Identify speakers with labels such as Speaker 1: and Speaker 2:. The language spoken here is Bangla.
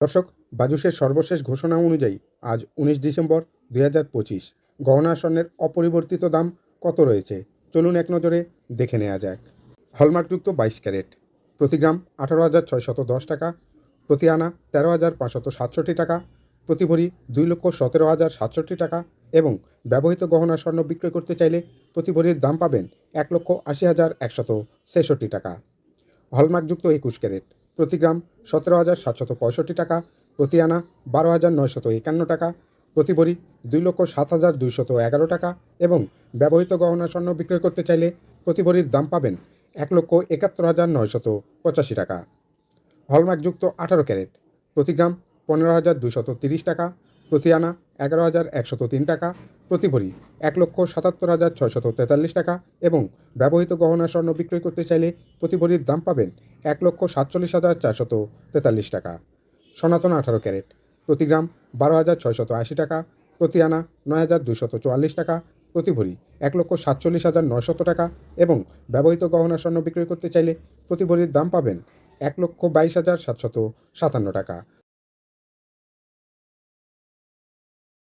Speaker 1: দর্শক বাজুসের সর্বশেষ ঘোষণা অনুযায়ী আজ উনিশ ডিসেম্বর দুই হাজার পঁচিশ। গহনা স্বর্ণের অপরিবর্তিত দাম কত রয়েছে? চলুন এক নজরে দেখে নেওয়া যাক। হলমার্কযুক্ত বাইশ ক্যারেট। প্রতি গ্রাম আঠারো হাজার ছয়শত দশ টাকা, প্রতি আনা তেরো হাজার পাঁচশত সাতষট্টি টাকা, প্রতি ভরি দুই লক্ষ সতেরো হাজার সাতষট্টি টাকা এবং ব্যবহৃত গহনা স্বর্ণ বিক্রয় করতে চাইলে প্রতি ভরির দাম পাবেন এক লক্ষ আশি হাজার একশত ছেষট্টি টাকা। হলমার্কযুক্ত একুশ ক্যারেট। প্রতি গ্রাম সতেরো হাজার সাতশত পঁয়ষট্টি টাকা, প্রতি আনা বারো হাজার নয়শত একান্ন টাকা, প্রতি ভরি দুই লক্ষ সাত হাজার দুইশত এগারো টাকা এবং ব্যবহৃত গহনা স্বর্ণ বিক্রয় করতে চাইলে প্রতি ভরির দাম পাবেন এক লক্ষ একাত্তর হাজার নয়শত পঁচাশি টাকা। হলমার্কযুক্ত আঠারো ক্যারেট, প্রতি গ্রাম পনেরো হাজার দুইশত তিরিশ টাকা, প্রতি আনা এগারো হাজার একশত তিন টাকা প্রতি ভরি এক লক্ষ সাতাত্তর হাজার ছয়শত তেতাল্লিশ টাকা এবং ব্যবহৃত গহনা স্বর্ণ বিক্রয় করতে চাইলে প্রতি ভরির দাম পাবেন এক লক্ষ সাতচল্লিশ হাজার চারশত তেতাল্লিশ টাকা। সনাতন আঠারো ক্যারেট। প্রতি গ্রাম বারো হাজার ছয়শত আশি টাকা, প্রতি আনা নয় হাজার দুশত চুয়াল্লিশ টাকা প্রতি ভরি এক লক্ষ সাতচল্লিশ হাজার নয়শত টাকা এবং ব্যবহৃত গহনা স্বর্ণ বিক্রয় করতে চাইলে প্রতি ভরির দাম পাবেন এক লক্ষ বাইশ হাজার সাতশত সাতান্ন টাকা।